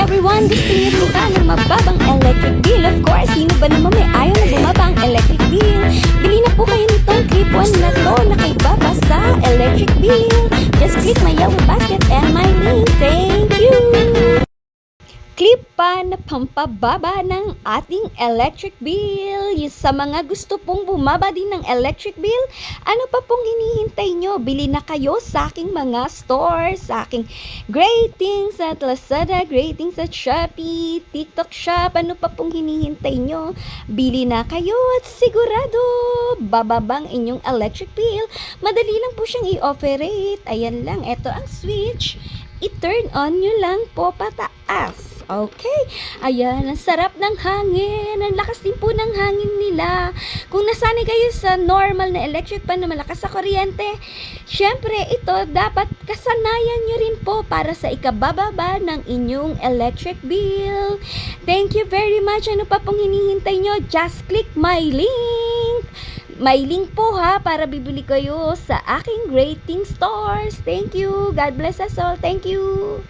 everyone! Gusto niyo ba ng mababang electric bill? Of course, sino ba naman may ayaw na bumaba ang electric bill? Bili na po kayo nitong clip-on na to na kay Baba sa electric bill. Just click my yellow basket and my link. Pa na pampababa ng ating electric bill. Sa mga gusto pong bumaba din ng electric bill, ano pa pong hinihintay nyo? Bili na kayo sa aking mga stores, sa aking Greatings at Lazada, Greatings at Shopee, TikTok Shop, ano pa pong hinihintay nyo? Bili na kayo at sigurado, bababang inyong electric bill. Madali lang po siyang i-operate. Ayan lang, ito ang switch i-turn on nyo lang po pataas. Okay. Ayan, ang sarap ng hangin. Ang lakas din po ng hangin nila. Kung nasanay kayo sa normal na electric pan na malakas sa kuryente, syempre ito dapat kasanayan nyo rin po para sa ikabababa ng inyong electric bill. Thank you very much. Ano pa pong hinihintay nyo? Just click my link. May link po ha para bibili kayo sa aking rating stores. Thank you. God bless us all. Thank you.